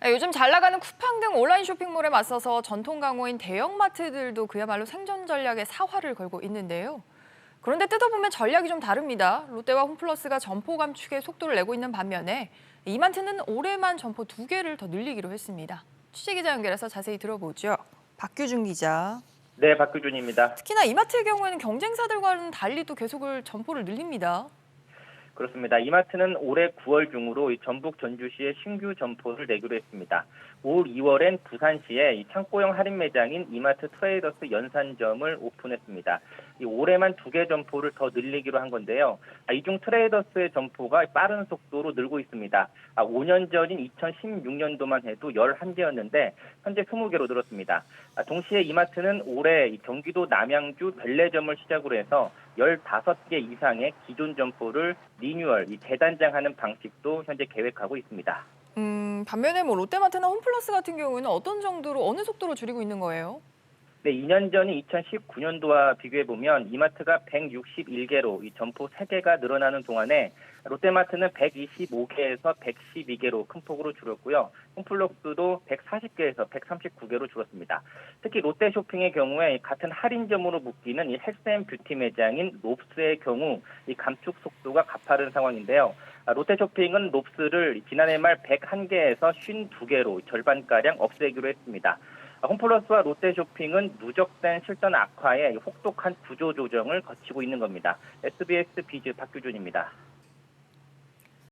네, 요즘 잘 나가는 쿠팡 등 온라인 쇼핑몰에 맞서서 전통 강호인 대형마트들도 그야말로 생존 전략에 사활을 걸고 있는데요. 그런데 뜯어보면 전략이 좀 다릅니다. 롯데와 홈플러스가 점포 감축에 속도를 내고 있는 반면에 이마트는 올해만 점포 두 개를 더 늘리기로 했습니다. 취재기자 연결해서 자세히 들어보죠. 박규준 기자. 네, 박규준입니다. 특히나 이마트의 경우에는 경쟁사들과는 달리 또 계속을 점포를 늘립니다. 그렇습니다. 이마트는 올해 9월 중으로 이 전북 전주시에 신규 점포를 내기로 했습니다. 올 2월엔 부산시에 이 창고형 할인 매장인 이마트 트레이더스 연산점을 오픈했습니다. 이 올해만 두 개 점포를 더 늘리기로 한 건데요. 아, 이중 트레이더스의 점포가 빠른 속도로 늘고 있습니다. 아, 5년 전인 2016년도만 해도 11개였는데 현재 20개로 늘었습니다. 아, 동시에 이마트는 올해 이 경기도 남양주 벨레점을 시작으로 해서 15개 이상의 기존 점포를 리뉴얼, 이 재단장하는 방식도 현재 계획하고 있습니다. 음, 반면에 뭐 롯데마트나 홈플러스 같은 경우에는 어떤 정도로 어느 속도로 줄이고 있는 거예요? 네, 2년 전인 2019년도와 비교해 보면 이마트가 161개로 이 점포 3개가 늘어나는 동안에 롯데마트는 125개에서 112개로 큰 폭으로 줄었고요. 홈플러스도 140개에서 139개로 줄었습니다. 특히 롯데쇼핑의 경우에 같은 할인점으로 묶이는 이 헬스앤 뷰티 매장인 롭스의 경우 이 감축 속도가 가파른 상황인데요. 아, 롯데쇼핑은 롭스를 지난해 말 101개에서 52개로 절반가량 없애기로 했습니다. 아, 홈플러스와 롯데쇼핑은 누적된 실전 악화에 혹독한 구조 조정을 거치고 있는 겁니다. SBS 비즈 박규준입니다.